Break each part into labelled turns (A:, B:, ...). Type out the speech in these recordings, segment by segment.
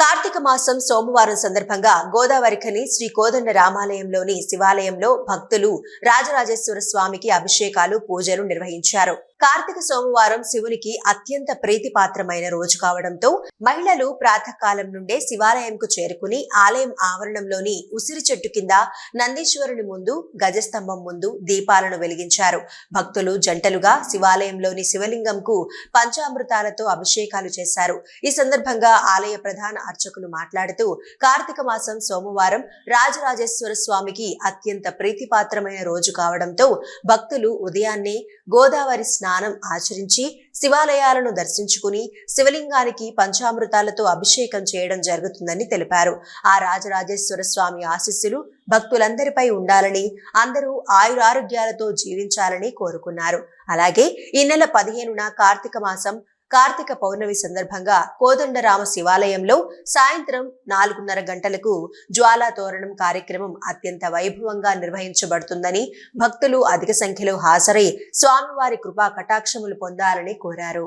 A: కార్తీక మాసం సోమవారం సందర్భంగా గోదావరిఖని శ్రీ కోదండ రామాలయంలోని శివాలయంలో భక్తులు రాజరాజేశ్వర స్వామికి అభిషేకాలు పూజలు నిర్వహించారు. కార్తీక సోమవారం శివునికి అత్యంత ప్రీతిపాత్రమైన రోజు కావడంతో మహిళలు ప్రాతకాలం నుండే శివాలయంకు చేరుకుని ఆలయం ఆవరణంలోని ఉసిరి చెట్టు కింద నందీశ్వరుని ముందు గజస్తంభం ముందు దీపాలను వెలిగించారు. భక్తులు జంటలుగా శివాలయంలోని శివలింగంకు పంచామృతాలతో అభిషేకాలు చేశారు. ఈ సందర్భంగా ఆలయ ప్రధాన అర్చకులు మాట్లాడుతూ కార్తీక మాసం సోమవారం రాజరాజేశ్వర స్వామికి అత్యంత ప్రీతిపాత్రమైన రోజు కావడంతో భక్తులు ఉదయాన్నే గోదావరి స్నానం ఆచరించి శివాలయాలను దర్శించుకుని శివలింగానికి పంచామృతాలతో అభిషేకం చేయడం జరుగుతుందని తెలిపారు. ఆ రాజరాజేశ్వర స్వామి ఆశీస్సులు భక్తులందరిపై ఉండాలని అందరూ ఆయురారోగ్యాలతో జీవించాలని కోరుకున్నారు. అలాగే ఈ నెల పదిహేనున కార్తీక మాసం కార్తీక పౌర్ణమి సందర్భంగా కోదండరామ శివాలయంలో సాయంత్రం నాలుగున్నర గంటలకు జ్వాలా తోరణం కార్యక్రమం అత్యంత వైభవంగా నిర్వహించబడుతుందని భక్తులు అధిక సంఖ్యలో హాజరై స్వామివారి కృపా కటాక్షములు పొందాలని కోరారు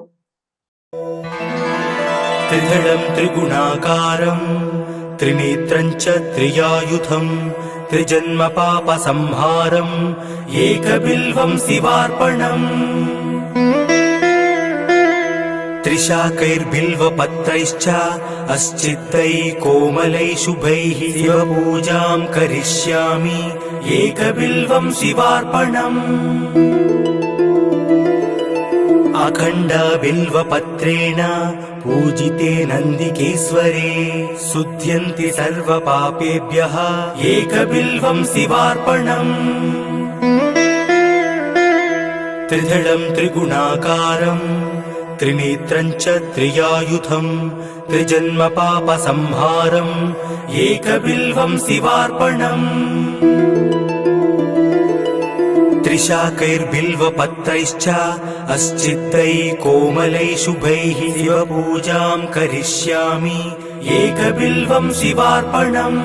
B: त्रिधडम् त्रिगुणाकारम् त्रिनेत्रम् च त्रियायुधम् त्रिजन्मपापसंहारम् एकबिल्वम् शिवार्पणम् त्रिशाकैर्बिल्वपत्रैश्च अस्चित्तैः कोमलैः शुभैः शिवपूजाम् करिष्यामि एकबिल्वम् शिवार्पणम् अखण्ड बिल्वपत्रेण पूजिते नन्दिकेश्वरे शुध्यन्ति सर्वपापेभ्यः एकबिल्वम् शिवार्पणम् त्रिधडम् त्रिगुणाकारम् त्रिनेत्रम् च त्रियायुधम् त्रिजन्मपापसंहारम् एकबिल्वम् शिवार्पणम् त्रिशाकैर्बिल्वपत्रैश्च अस्चित्तैः कोमलैः शुभैः शिवपूजाम् करिष्यामि एकबिल्वम् शिवार्पणम्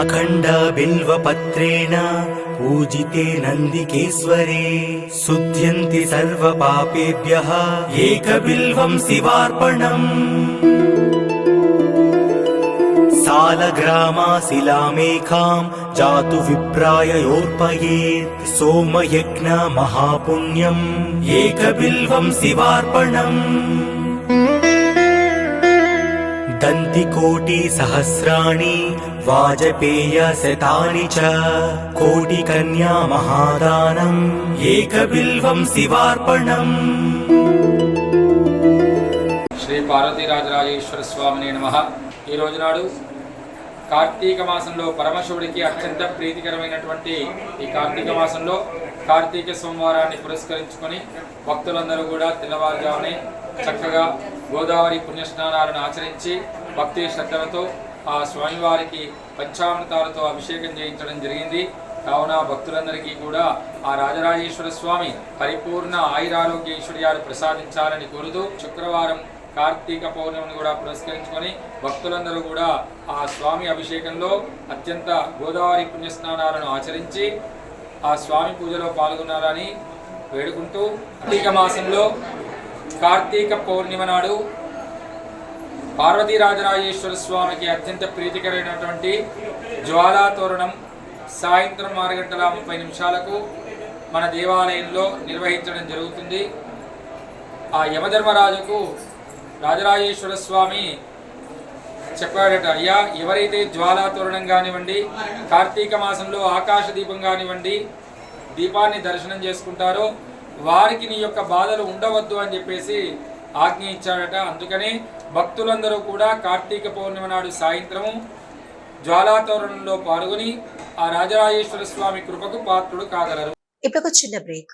B: अखण्ड बिल्वपत्रेण पूजिते नन्दिकेश्वरे शुध्यन्ति सर्वपापेभ्यः एकबिल्वम् शिवार्पणम् सालग्रामाशिलामेखाम् जातु विप्राययोर्पयेत् सोमयज्ञ महापुण्यम् एकबिल्वम् शिवार्पणम् दन्तिकोटि सहस्राणि वाजपेय शतानि च कोटिकन्या महादानम् एकबिल्वम् शिवार्पणम्
C: శ్రీ పార్వతీరాజరాజేశ్వర స్వామిని నమ ఈ రోజు నాడు కార్తీక మాసంలో పరమశివుడికి అత్యంత ప్రీతికరమైనటువంటి ఈ కార్తీక మాసంలో కార్తీక సోమవారాన్ని పురస్కరించుకొని భక్తులందరూ కూడా తెల్లవారుజామునే చక్కగా గోదావరి పుణ్యస్నానాలను ఆచరించి భక్తి శ్రద్ధలతో ఆ స్వామివారికి పంచామృతాలతో అభిషేకం చేయించడం జరిగింది. కావున భక్తులందరికీ కూడా ఆ రాజరాజేశ్వర స్వామి పరిపూర్ణ ఆయురారోగ్య ఐశ్వర్యాలు ప్రసాదించాలని కోరుతూ శుక్రవారం కార్తీక పౌర్ణమిని కూడా పురస్కరించుకొని భక్తులందరూ కూడా ఆ స్వామి అభిషేకంలో అత్యంత గోదావరి పుణ్యస్నానాలను ఆచరించి ఆ స్వామి పూజలో పాల్గొనాలని వేడుకుంటూ కార్తీక మాసంలో కార్తీక పౌర్ణిమ నాడు పార్వతీరాజరాజేశ్వర స్వామికి అత్యంత ప్రీతికరమైనటువంటి జ్వాలా తోరణం సాయంత్రం ఆరు గంటల ముప్పై నిమిషాలకు మన దేవాలయంలో నిర్వహించడం జరుగుతుంది. ఆ యమధర్మరాజుకు రాజరాజేశ్వర స్వామి చెప్పాడట అయ్యా ఎవరైతే జ్వాలా తోరణం కానివ్వండి కార్తీక మాసంలో ఆకాశ దీపం కానివ్వండి దీపాన్ని దర్శనం చేసుకుంటారో వారికి నీ యొక్క బాధలు ఉండవద్దు అని చెప్పేసి ఆజ్ఞ ఇచ్చాడట అందుకనే భక్తులందరూ కూడా కార్తీక పౌర్ణిమ నాడు సాయంత్రము జ్వాలాతోరణంలో పాల్గొని ఆ రాజరాజేశ్వర స్వామి కృపకు పాత్రుడు కాగలరు.
A: ఇప్పుడు ఒక చిన్న బ్రేక్.